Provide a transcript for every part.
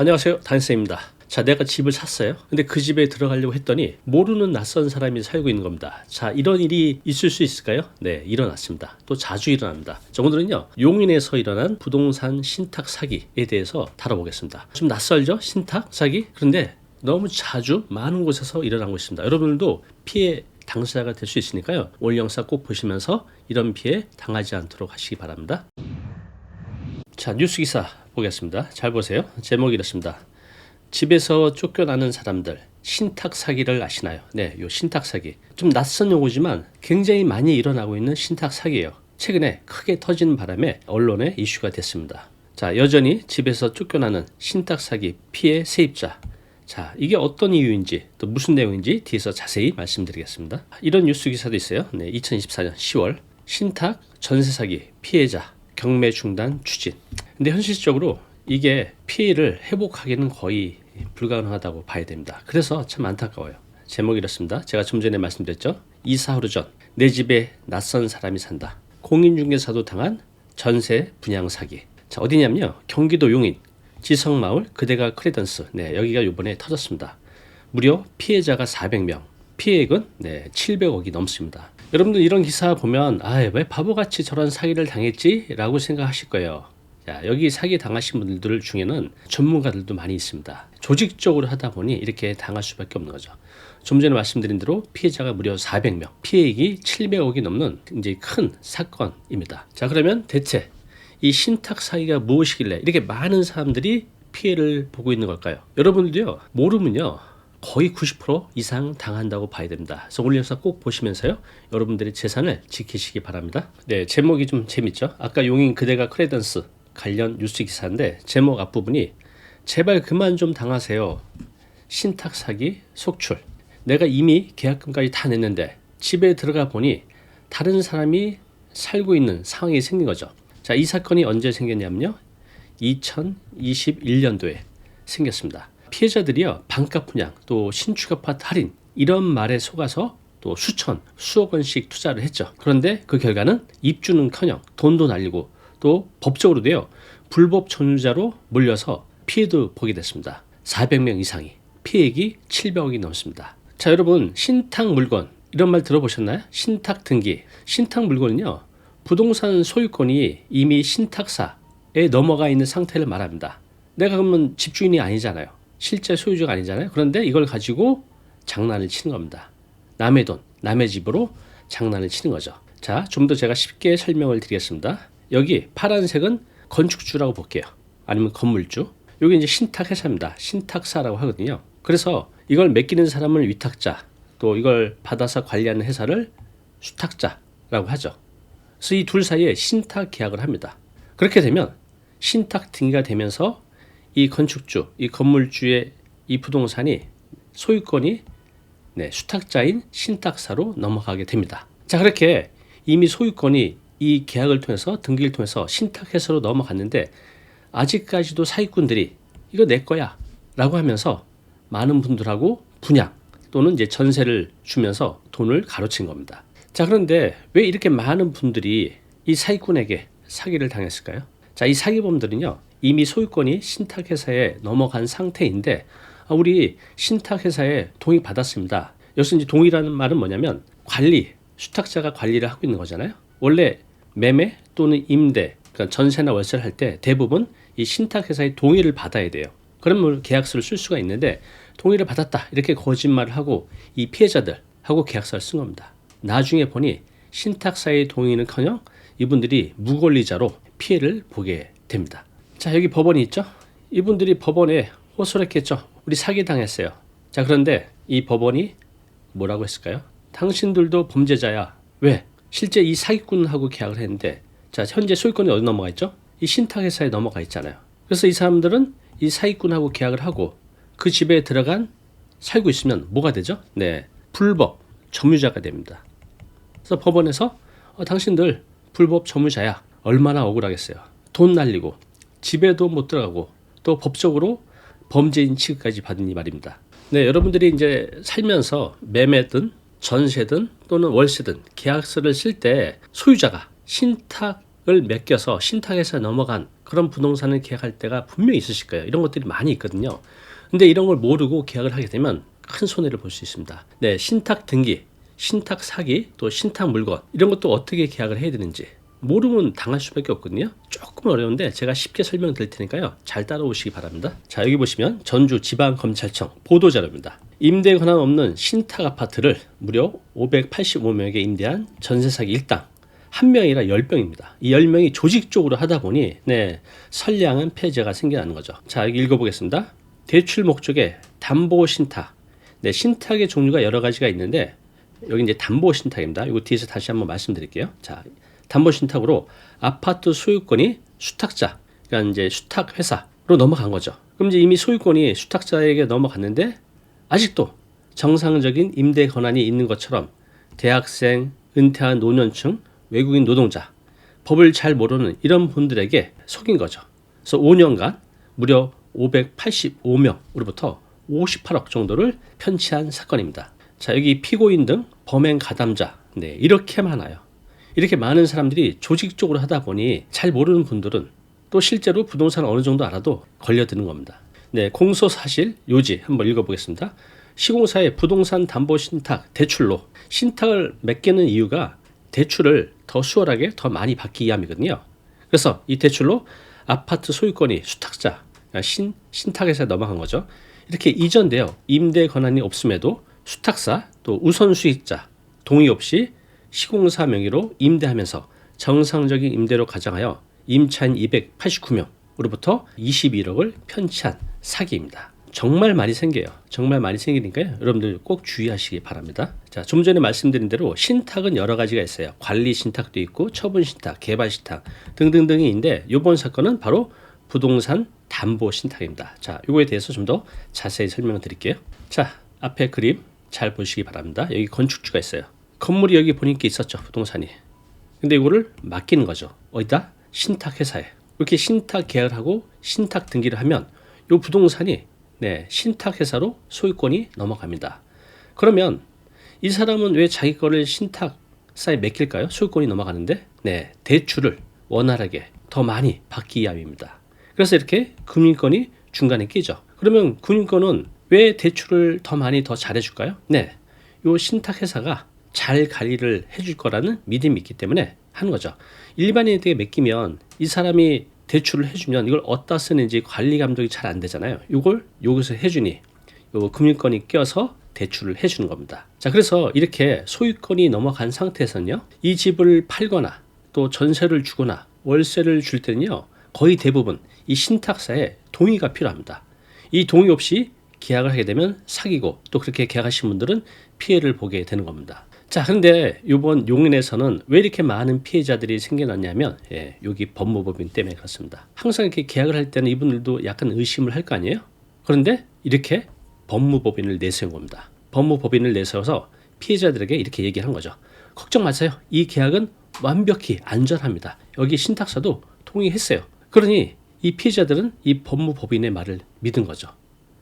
안녕하세요. 단쌤입니다. 자, 내가 집을 샀어요. 근데 그 집에 들어가려고 했더니 모르는 낯선 사람이 살고 있는 겁니다. 자, 이런 일이 있을 수 있을까요? 네, 일어났습니다. 또 자주 일어납니다. 자, 오늘은요, 용인에서 일어난 부동산 신탁 사기에 대해서 다뤄보겠습니다. 좀 낯설죠? 신탁 사기? 그런데 너무 자주 많은 곳에서 일어나고 있습니다. 여러분들도 피해 당사자가 될 수 있으니까요. 오늘 영상 꼭 보시면서 이런 피해 당하지 않도록 하시기 바랍니다. 자, 뉴스 기사 보겠습니다. 잘 보세요. 제목이 이렇습니다. 집에서 쫓겨나는 사람들 신탁 사기를 아시나요? 네, 요 신탁 사기. 좀 낯선 용어지만 굉장히 많이 일어나고 있는 신탁 사기예요. 최근에 크게 터지는 바람에 언론에 이슈가 됐습니다. 자, 여전히 집에서 쫓겨나는 신탁 사기 피해 세입자. 자, 이게 어떤 이유인지 또 무슨 내용인지 뒤에서 자세히 말씀드리겠습니다. 이런 뉴스 기사도 있어요. 네, 2024년 10월 신탁 전세 사기 피해자 경매 중단 추진. 근데 현실적으로 이게 피해를 회복하기는 거의 불가능하다고 봐야 됩니다. 그래서 참 안타까워요. 제목이 이렇습니다. 제가 좀 전에 말씀드렸죠. 이사 하루 전 내 집에 낯선 사람이 산다. 공인중개사도 당한 전세 분양 사기. 자 어디냐면요. 경기도 용인 지성마을 그대가 크레던스. 네 여기가 이번에 터졌습니다. 무려 피해자가 400명. 피해액은 네, 700억이 넘습니다. 여러분들 이런 기사 보면 아, 왜 바보같이 저런 사기를 당했지라고 생각하실 거예요. 자, 여기 사기 당하신 분들 중에는 전문가들도 많이 있습니다. 조직적으로 하다 보니 이렇게 당할 수밖에 없는 거죠. 좀 전에 말씀드린 대로 피해자가 무려 400명, 피해액이 700억이 넘는 굉장히 큰 사건입니다. 자, 그러면 대체 이 신탁 사기가 무엇이길래 이렇게 많은 사람들이 피해를 보고 있는 걸까요? 여러분들도요, 모르면요, 거의 90% 이상 당한다고 봐야 됩니다. 영상 꼭 보시면서요. 여러분들의 재산을 지키시기 바랍니다. 네, 제목이 좀 재밌죠? 아까 용인 그대가 크레던스 관련 뉴스 기사인데 제목 앞부분이 제발 그만 좀 당하세요. 신탁 사기 속출. 내가 이미 계약금까지 다 냈는데 집에 들어가 보니 다른 사람이 살고 있는 상황이 생긴 거죠. 자, 이 사건이 언제 생겼냐면요. 2021년도에 생겼습니다. 피해자들이요 반값 분양 또 신축 아파트 할인 이런 말에 속아서 또 수천 수억 원씩 투자를 했죠. 그런데 그 결과는 입주는커녕 돈도 날리고 또 법적으로도요 불법 점유자로 몰려서 피해도 보게 됐습니다. 400명 이상이 피해액이 700억이 넘습니다. 자 여러분 신탁 물건 이런 말 들어보셨나요? 신탁 등기 신탁 물건은요 부동산 소유권이 이미 신탁사에 넘어가 있는 상태를 말합니다. 내가 그러면 집주인이 아니잖아요. 실제 소유주가 아니잖아요. 그런데 이걸 가지고 장난을 치는 겁니다. 남의 돈, 남의 집으로 장난을 치는 거죠. 자, 좀 더 제가 쉽게 설명을 드리겠습니다. 여기 파란색은 건축주라고 볼게요. 아니면 건물주. 여기 이제 신탁회사입니다. 신탁사라고 하거든요. 그래서 이걸 맡기는 사람을 위탁자, 또 이걸 받아서 관리하는 회사를 수탁자라고 하죠. 그래서 이 둘 사이에 신탁 계약을 합니다. 그렇게 되면 신탁 등기가 되면서 이 건축주, 이 건물주의 이 부동산이 소유권이 네, 수탁자인 신탁사로 넘어가게 됩니다. 자, 그렇게 이미 소유권이 이 계약을 통해서 등기를 통해서 신탁회사로 넘어갔는데 아직까지도 사기꾼들이 이거 내 거야 라고 하면서 많은 분들하고 분양 또는 이제 전세를 주면서 돈을 가로챈 겁니다. 자, 그런데 왜 이렇게 많은 분들이 이 사기꾼에게 사기를 당했을까요? 자, 이 사기범들은요, 이미 소유권이 신탁회사에 넘어간 상태인데, 아, 우리 신탁회사에 동의 받았습니다. 여기서 이제 동의라는 말은 뭐냐면, 관리, 수탁자가 관리를 하고 있는 거잖아요. 원래 매매 또는 임대, 그러니까 전세나 월세를 할 때 대부분 이 신탁회사의 동의를 받아야 돼요. 그러면 계약서를 쓸 수가 있는데, 동의를 받았다. 이렇게 거짓말을 하고 이 피해자들하고 계약서를 쓴 겁니다. 나중에 보니 신탁사의 동의는 커녕 이분들이 무권리자로 피해를 보게 됩니다. 자, 여기 법원이 있죠? 이분들이 법원에 호소했겠죠. 우리 사기당했어요. 자, 그런데 이 법원이 뭐라고 했을까요? 당신들도 범죄자야. 왜? 실제 이 사기꾼하고 계약을 했는데, 자, 현재 소유권이 어디 넘어가 있죠? 이 신탁회사에 넘어가 있잖아요. 그래서 이 사람들은 이 사기꾼하고 계약을 하고 그 집에 들어간 살고 있으면 뭐가 되죠? 네. 불법 점유자가 됩니다. 그래서 법원에서 어, 당신들 불법 점유자야. 얼마나 억울하겠어요. 돈 날리고 집에도 못 들어가고 또 법적으로 범죄인 취급까지 받으니 말입니다. 네, 여러분들이 이제 살면서 매매든 전세든 또는 월세든 계약서를 쓸 때 소유자가 신탁 신탁을 맡겨서 신탁에서 넘어간 그런 부동산을 계약할 때가 분명히 있으실 거예요. 이런 것들이 많이 있거든요. 근데 이런 걸 모르고 계약을 하게 되면 큰 손해를 볼 수 있습니다. 네, 신탁 등기, 신탁 사기, 또 신탁 물건 이런 것도 어떻게 계약을 해야 되는지 모르면 당할 수밖에 없거든요. 조금 어려운데 제가 쉽게 설명드릴 테니까요. 잘 따라오시기 바랍니다. 자, 여기 보시면 전주 지방검찰청 보도자료입니다. 임대 권한 없는 신탁 아파트를 무려 585명에게 임대한 전세 사기 1당 한 명이라 10명입니다. 이 10명이 조직적으로 하다 보니 네, 선량한 폐재가 생겨나는 거죠. 자, 여기 읽어보겠습니다. 대출 목적의 담보 신탁. 네, 신탁의 종류가 여러 가지가 있는데 여기 이제 담보 신탁입니다. 이거 뒤에서 다시 한번 말씀드릴게요. 자, 담보 신탁으로 아파트 소유권이 수탁자, 그러니까 이제 수탁 회사로 넘어간 거죠. 그럼 이제 이미 소유권이 수탁자에게 넘어갔는데 아직도 정상적인 임대 권한이 있는 것처럼 대학생, 은퇴한 노년층, 외국인 노동자, 법을 잘 모르는 이런 분들에게 속인 거죠. 그래서 5년간 무려 585명으로부터 58억 정도를 편취한 사건입니다. 자, 여기 피고인 등 범행 가담자, 네, 이렇게 많아요. 이렇게 많은 사람들이 조직적으로 하다 보니 잘 모르는 분들은 또 실제로 부동산 어느 정도 알아도 걸려드는 겁니다. 네, 공소 사실 요지 한번 읽어보겠습니다. 시공사의 부동산 담보 신탁 대출로 신탁을 맡기는 이유가 대출을 더 수월하게 더 많이 받기 위함이거든요. 그래서 이 대출로 아파트 소유권이 수탁자 그러니까 신 신탁에서 넘어간 거죠. 이렇게 이전되어 임대 권한이 없음에도 수탁사 또 우선 수익자 동의 없이 시공사 명의로 임대하면서 정상적인 임대로 가정하여 임차인 289명으로부터 21억을 편취한 사기입니다. 정말 많이 생겨요. 정말 많이 생기니까요. 여러분들 꼭 주의하시기 바랍니다. 자, 좀 전에 말씀드린 대로 신탁은 여러 가지가 있어요. 관리 신탁도 있고 처분 신탁, 개발 신탁 등등등이 있는데 이번 사건은 바로 부동산 담보 신탁입니다. 자, 이거에 대해서 좀 더 자세히 설명을 드릴게요. 자, 앞에 그림 잘 보시기 바랍니다. 여기 건축주가 있어요. 건물이 여기 보니까 있었죠. 부동산이. 근데 이거를 맡기는 거죠. 어디다? 신탁 회사에. 이렇게 신탁 계약을 하고 신탁 등기를 하면 이 부동산이 네, 신탁 회사로 소유권이 넘어갑니다. 그러면 이 사람은 왜 자기 거를 신탁사에 맡길까요? 소유권이 넘어가는데 네, 대출을 원활하게 더 많이 받기 위함입니다. 그래서 이렇게 금융권이 중간에 끼죠. 그러면 금융권은 왜 대출을 더 많이 더 잘해줄까요? 네, 요 신탁 회사가 잘 관리를 해줄 거라는 믿음이 있기 때문에 하는 거죠. 일반인에게 맡기면 이 사람이 대출을 해주면 이걸 어디다 쓰는지 관리 감독이 잘 안 되잖아요. 이걸 여기서 해주니 요 금융권이 껴서 대출을 해주는 겁니다. 자, 그래서 이렇게 소유권이 넘어간 상태에서는요, 이 집을 팔거나 또 전세를 주거나 월세를 줄 때는요, 거의 대부분 이 신탁사에 동의가 필요합니다. 이 동의 없이 계약을 하게 되면 사기고 또 그렇게 계약하신 분들은 피해를 보게 되는 겁니다. 자, 그런데 이번 용인에서는 왜 이렇게 많은 피해자들이 생겨났냐면, 예, 여기 법무법인 때문에 그렇습니다. 항상 이렇게 계약을 할 때는 이분들도 약간 의심을 할 거 아니에요? 그런데 이렇게 법무법인을 내세운 겁니다. 법무법인을 내세워서 피해자들에게 이렇게 얘기를 한 거죠. 걱정 마세요. 이 계약은 완벽히 안전합니다. 여기 신탁사도 동의했어요. 그러니 이 피해자들은 이 법무법인의 말을 믿은 거죠.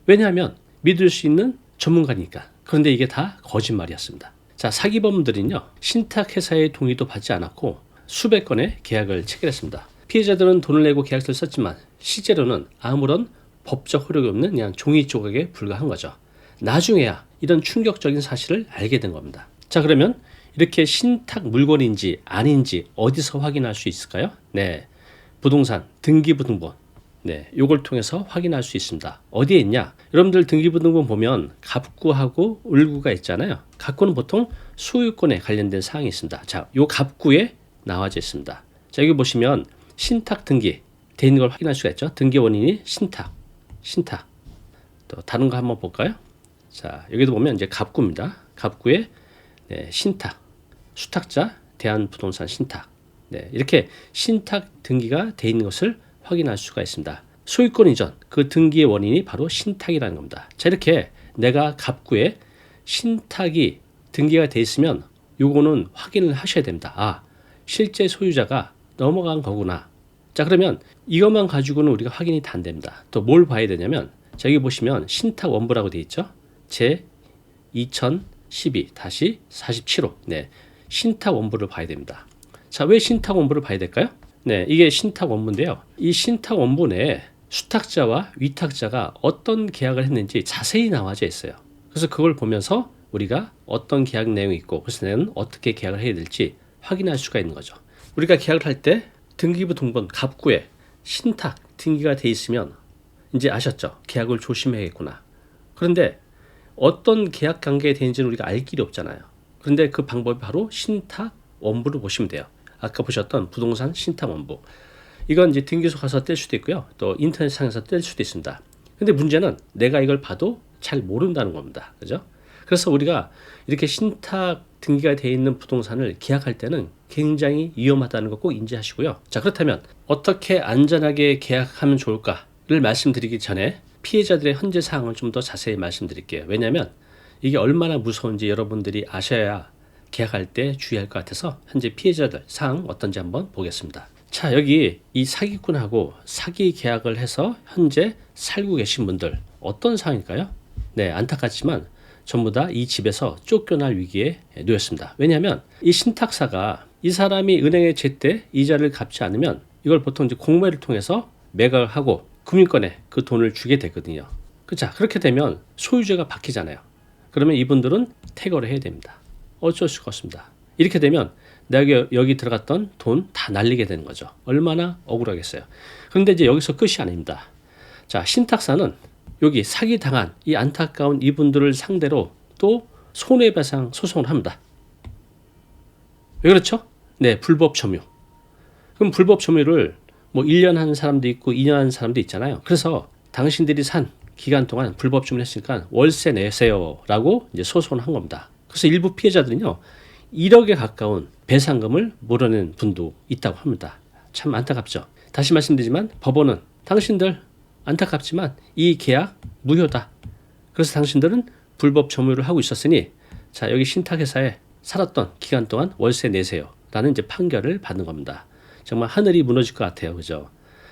왜냐하면 믿을 수 있는 전문가니까. 그런데 이게 다 거짓말이었습니다. 자, 사기범들은요, 신탁회사의 동의도 받지 않았고 수백 건의 계약을 체결했습니다. 피해자들은 돈을 내고 계약서를 썼지만 실제로는 아무런 법적 효력이 없는 그냥 종이 조각에 불과한 거죠. 나중에야 이런 충격적인 사실을 알게 된 겁니다. 자, 그러면 이렇게 신탁 물건인지 아닌지 어디서 확인할 수 있을까요? 네. 부동산 등기부등본 네, 요걸 통해서 확인할 수 있습니다. 어디에 있냐? 여러분들 등기부등본 보면 갑구하고 을구가 있잖아요. 갑구는 보통 소유권에 관련된 사항이 있습니다. 자, 요 갑구에 나와져 있습니다. 자, 여기 보시면 신탁 등기 돼 있는 걸 확인할 수가 있죠. 등기 원인이 신탁, 신탁. 또 다른 거 한번 볼까요? 자, 여기도 보면 이제 갑구입니다. 갑구에 네, 신탁, 수탁자, 대한부동산 신탁. 네, 이렇게 신탁 등기가 돼 있는 것을 확인할 수가 있습니다. 소유권 이전, 그 등기의 원인이 바로 신탁이라는 겁니다. 자, 이렇게 내가 갑구에 신탁이 등기가 돼 있으면 요거는 확인을 하셔야 됩니다. 아, 실제 소유자가 넘어간 거구나. 자, 그러면 이것만 가지고는 우리가 확인이 다 안 됩니다. 또 뭘 봐야 되냐면, 자, 여기 보시면 신탁 원부라고 돼 있죠? 제 2012-47호. 네. 신탁 원부를 봐야 됩니다. 자, 왜 신탁 원부를 봐야 될까요? 네, 이게 신탁 원부인데요. 이 신탁 원부 내에 수탁자와 위탁자가 어떤 계약을 했는지 자세히 나와져 있어요. 그래서 그걸 보면서 우리가 어떤 계약 내용이 있고 그래서 내는 어떻게 계약을 해야 될지 확인할 수가 있는 거죠. 우리가 계약을 할 때 등기부 등본 갑구에 신탁 등기가 돼 있으면 이제 아셨죠? 계약을 조심해야겠구나. 그런데 어떤 계약 관계에 되는지는 우리가 알 길이 없잖아요. 그런데 그 방법이 바로 신탁 원부를 보시면 돼요. 아까 보셨던 부동산 신탁 원부. 이건 이제 등기소 가서 뗄 수도 있고요. 또 인터넷상에서 뗄 수도 있습니다. 근데 문제는 내가 이걸 봐도 잘 모른다는 겁니다. 그죠? 그래서 우리가 이렇게 신탁 등기가 되어 있는 부동산을 계약할 때는 굉장히 위험하다는 거 꼭 인지하시고요. 자, 그렇다면 어떻게 안전하게 계약하면 좋을까를 말씀드리기 전에 피해자들의 현재 상황을 좀 더 자세히 말씀드릴게요. 왜냐하면 이게 얼마나 무서운지 여러분들이 아셔야 계약할 때 주의할 것 같아서 현재 피해자들 상황 어떤지 한번 보겠습니다. 자, 여기 이 사기꾼하고 사기 계약을 해서 현재 살고 계신 분들 어떤 상황일까요? 네, 안타깝지만 전부 다 이 집에서 쫓겨날 위기에 놓였습니다. 왜냐하면 이 신탁사가 이 사람이 은행에 제때 이자를 갚지 않으면 이걸 보통 이제 공매를 통해서 매각을 하고 금융권에 그 돈을 주게 되거든요. 자, 그렇게 되면 소유자가 바뀌잖아요. 그러면 이분들은 퇴거를 해야 됩니다. 어쩔 수가 없습니다. 이렇게 되면 내가 여기 들어갔던 돈 다 날리게 되는 거죠. 얼마나 억울하겠어요. 그런데 이제 여기서 끝이 아닙니다. 자, 신탁사는 여기 사기 당한 이 안타까운 이분들을 상대로 또 손해배상 소송을 합니다. 왜 그렇죠? 네, 불법 점유. 그럼 불법 점유를 뭐 1년 한 사람도 있고 2년 한 사람도 있잖아요. 그래서 당신들이 산 기간 동안 불법 점유를 했으니까 월세 내세요라고 이제 소송을 한 겁니다. 그래서 일부 피해자들은요. 1억에 가까운 배상금을 물어낸 분도 있다고 합니다. 참 안타깝죠. 다시 말씀드리지만 법원은 당신들 안타깝지만 이 계약 무효다. 그래서 당신들은 불법 점유를 하고 있었으니 자 여기 신탁회사에 살았던 기간 동안 월세 내세요. 라는 이제 판결을 받는 겁니다. 정말 하늘이 무너질 것 같아요. 그죠?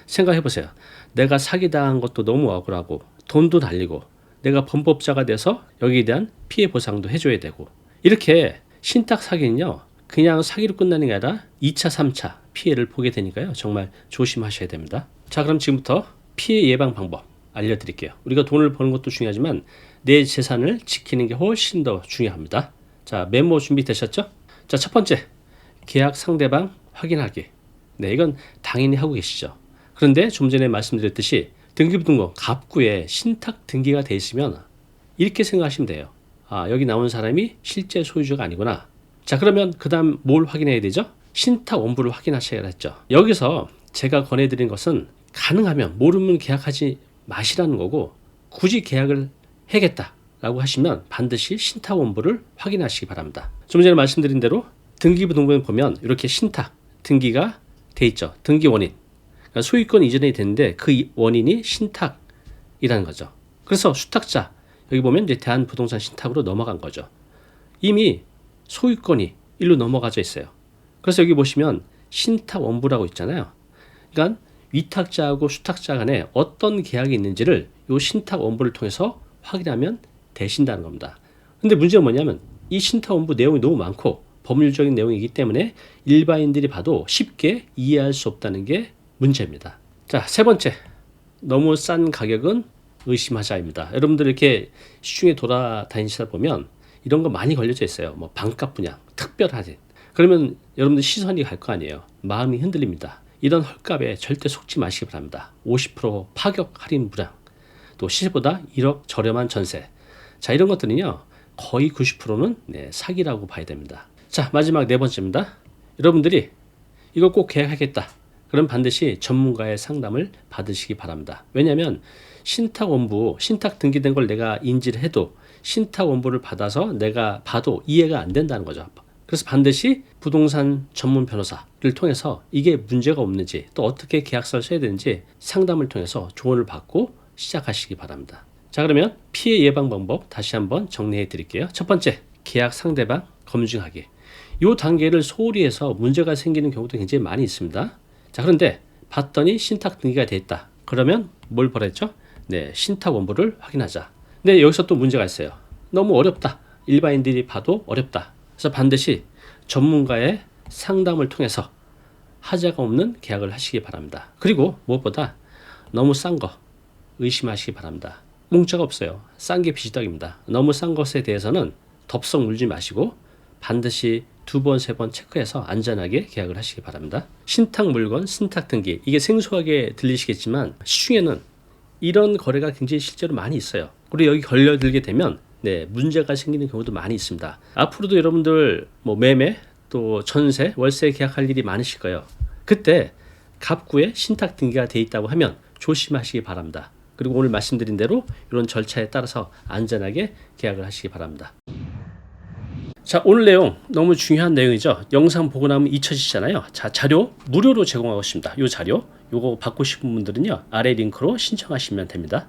생각해 보세요. 내가 사기당한 것도 너무 억울하고 돈도 달리고 내가 범법자가 돼서 여기에 대한 피해 보상도 해줘야 되고 이렇게 신탁 사기는요 그냥 사기로 끝나는 게 아니라 2차, 3차 피해를 보게 되니까요 정말 조심하셔야 됩니다. 자 그럼 지금부터 피해 예방 방법 알려드릴게요. 우리가 돈을 버는 것도 중요하지만 내 재산을 지키는 게 훨씬 더 중요합니다. 자 메모 준비되셨죠? 자 첫 번째 계약 상대방 확인하기. 네 이건 당연히 하고 계시죠. 그런데 좀 전에 말씀드렸듯이 등기부등본 갑구에 신탁 등기가 돼 있으면 이렇게 생각하시면 돼요. 아, 여기 나온 사람이 실제 소유주가 아니구나. 자, 그러면 그 다음 뭘 확인해야 되죠? 신탁 원부를 확인하셔야 했죠. 여기서 제가 권해드린 것은 가능하면 모르면 계약하지 마시라는 거고 굳이 계약을 해야겠다라고 하시면 반드시 신탁 원부를 확인하시기 바랍니다. 좀 전에 말씀드린 대로 등기부 등본에 보면 이렇게 신탁 등기가 돼 있죠. 등기 원인. 그러니까 소유권 이전이 됐는데 그 원인이 신탁이라는 거죠. 그래서 수탁자 여기 보면 이제 대한부동산 신탁으로 넘어간 거죠. 이미 소유권이 일로 넘어가져 있어요. 그래서 여기 보시면 신탁 원부라고 있잖아요. 그러니까 위탁자하고 수탁자 간에 어떤 계약이 있는지를 이 신탁 원부를 통해서 확인하면 되신다는 겁니다. 근데 문제가 뭐냐면 이 신탁 원부 내용이 너무 많고 법률적인 내용이기 때문에 일반인들이 봐도 쉽게 이해할 수 없다는 게 문제입니다. 자, 세 번째. 너무 싼 가격은 의심하자입니다. 여러분들 이렇게 시중에 돌아다니시다 보면 이런 거 많이 걸려져 있어요. 뭐 반값 분양, 특별 할인. 그러면 여러분들 시선이 갈 거 아니에요. 마음이 흔들립니다. 이런 헐값에 절대 속지 마시기 바랍니다. 50% 파격 할인 불량, 또 시세보다 1억 저렴한 전세. 자, 이런 것들은요, 거의 90%는 네, 사기라고 봐야 됩니다. 자, 마지막 네 번째입니다. 여러분들이 이거 꼭 계약하겠다. 그럼 반드시 전문가의 상담을 받으시기 바랍니다. 왜냐하면 신탁 원부, 신탁 등기된 걸 내가 인지를 해도 신탁 원부를 받아서 내가 봐도 이해가 안 된다는 거죠. 그래서 반드시 부동산 전문 변호사를 통해서 이게 문제가 없는지 또 어떻게 계약서를 써야 되는지 상담을 통해서 조언을 받고 시작하시기 바랍니다. 자 그러면 피해 예방 방법 다시 한번 정리해 드릴게요. 첫 번째 계약 상대방 검증하기. 이 단계를 소홀히 해서 문제가 생기는 경우도 굉장히 많이 있습니다. 자 그런데 봤더니 신탁 등기가 됐다. 그러면 뭘 벌였죠? 네, 신탁 원부를 확인하자. 근데 여기서 또 문제가 있어요. 너무 어렵다. 일반인들이 봐도 어렵다. 그래서 반드시 전문가의 상담을 통해서 하자가 없는 계약을 하시기 바랍니다. 그리고 무엇보다 너무 싼 거 의심하시기 바랍니다. 공짜가 없어요. 싼 게 비지떡입니다. 너무 싼 것에 대해서는 덥석 물지 마시고 반드시 두 번, 세 번 체크해서 안전하게 계약을 하시기 바랍니다. 신탁 물건, 신탁 등기. 이게 생소하게 들리시겠지만 시중에는 이런 거래가 굉장히 실제로 많이 있어요. 그리고 여기 걸려들게 되면 네, 문제가 생기는 경우도 많이 있습니다. 앞으로도 여러분들 뭐 매매 또 전세, 월세 계약할 일이 많으실 거예요. 그때 갑구에 신탁 등기가 돼 있다고 하면 조심하시기 바랍니다. 그리고 오늘 말씀드린 대로 이런 절차에 따라서 안전하게 계약을 하시기 바랍니다. 자, 오늘 내용 너무 중요한 내용이죠. 영상 보고 나면 잊혀지잖아요. 자, 자료 무료로 제공하고 있습니다. 이 자료, 요거 받고 싶은 분들은요. 아래 링크로 신청하시면 됩니다.